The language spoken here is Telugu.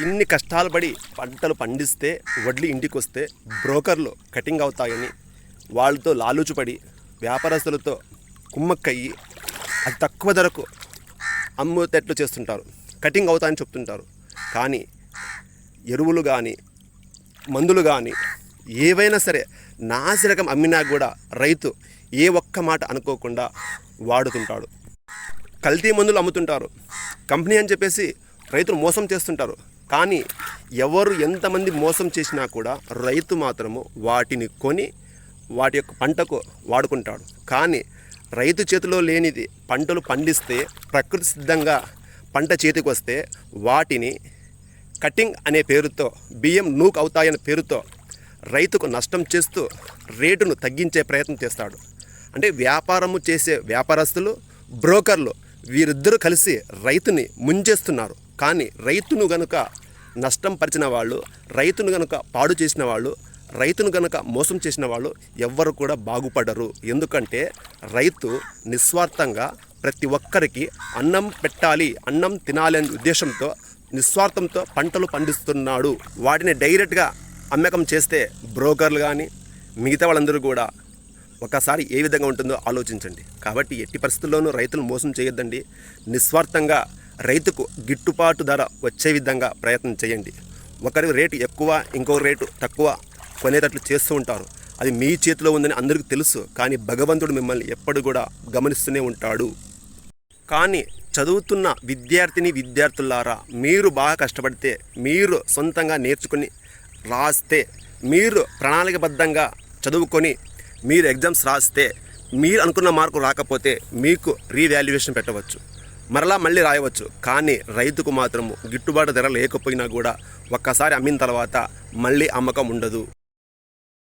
ఇన్ని కష్టాలు పడి పంటలు పండిస్తే వడ్లు ఇంటికి వస్తే బ్రోకర్లు కటింగ్ అవుతాయని వాళ్ళతో లాలూచుపడి వ్యాపారస్తులతో కుమ్మక్కయ్యి అది తక్కువ ధరకు అమ్ముతేట్లు చేస్తుంటారు. కటింగ్ అవుతాయని చెప్తుంటారు. కానీ ఎరువులు కానీ మందులు కానీ ఏవైనా సరే నాసిరకం అమ్మినా కూడా రైతు ఏ ఒక్క మాట అనుకోకుండా వాడుతుంటాడు. కల్తీ మందులు అమ్ముతుంటారు. కంపెనీ అని చెప్పేసి రైతులు మోసం చేస్తుంటారు. కానీ ఎవరు ఎంతమంది మోసం చేసినా కూడా రైతు మాత్రము వాటిని కొని వాటి యొక్క పంటకు వాడుకుంటాడు. కానీ రైతు చేతిలో లేనిది పంటలు పండిస్తే ప్రకృతి సిద్ధంగా పంట చేతికి వస్తే వాటిని కటింగ్ అనే పేరుతో బియ్యం నూక్ అవుతాయనే పేరుతో రైతుకు నష్టం చేస్తూ రేటును తగ్గించే ప్రయత్నం చేస్తాడు. అంటే వ్యాపారము చేసే వ్యాపారస్తులు బ్రోకర్లు వీరిద్దరూ కలిసి రైతుని ముంచేస్తున్నారు. కానీ రైతును గనుక నష్టం పరిచిన వాళ్ళు రైతును గనుక పాడు చేసిన వాళ్ళు రైతును గనక మోసం చేసిన వాళ్ళు ఎవ్వరు కూడా బాగుపడరు. ఎందుకంటే రైతు నిస్వార్థంగా ప్రతి ఒక్కరికి అన్నం పెట్టాలి అన్నం తినాలి అనే ఉద్దేశంతో నిస్వార్థంతో పంటలు పండిస్తున్నాడు. వాటిని డైరెక్ట్గా అమ్మకం చేస్తే బ్రోకర్లు కానీ మిగతా వాళ్ళందరూ కూడా ఒకసారి ఏ విధంగా ఉంటుందో ఆలోచించండి. కాబట్టి ఎట్టి పరిస్థితుల్లోనూ రైతులు మోసం చేయొద్దండి. నిస్వార్థంగా రైతుకు గిట్టుబాటు ధర వచ్చే విధంగా ప్రయత్నం చేయండి. ఒకరి రేటు ఎక్కువ ఇంకో రేటు తక్కువ కొనేటట్లు చేస్తూ ఉంటారు. అది మీ చేతిలో ఉందని అందరికీ తెలుసు కానీ భగవంతుడు మిమ్మల్ని ఎప్పుడు కూడా గమనిస్తూనే ఉంటాడు. కానీ చదువుతున్న విద్యార్థిని విద్యార్థులారా మీరు బాగా కష్టపడితే మీరు సొంతంగా నేర్చుకుని రాస్తే మీరు ప్రణాళికబద్ధంగా చదువుకొని మీరు ఎగ్జామ్స్ రాస్తే మీరు అనుకున్న మార్కు రాకపోతే మీకు రీవాల్యుయేషన్ పెట్టవచ్చు. మరలా మళ్ళీ రాయవచ్చు. కానీ రైతుకు మాత్రము గిట్టుబాటు ధర లేకపోయినా కూడా ఒక్కసారి అమ్మిన తర్వాత మళ్ళీ అమ్మకం ఉండదు.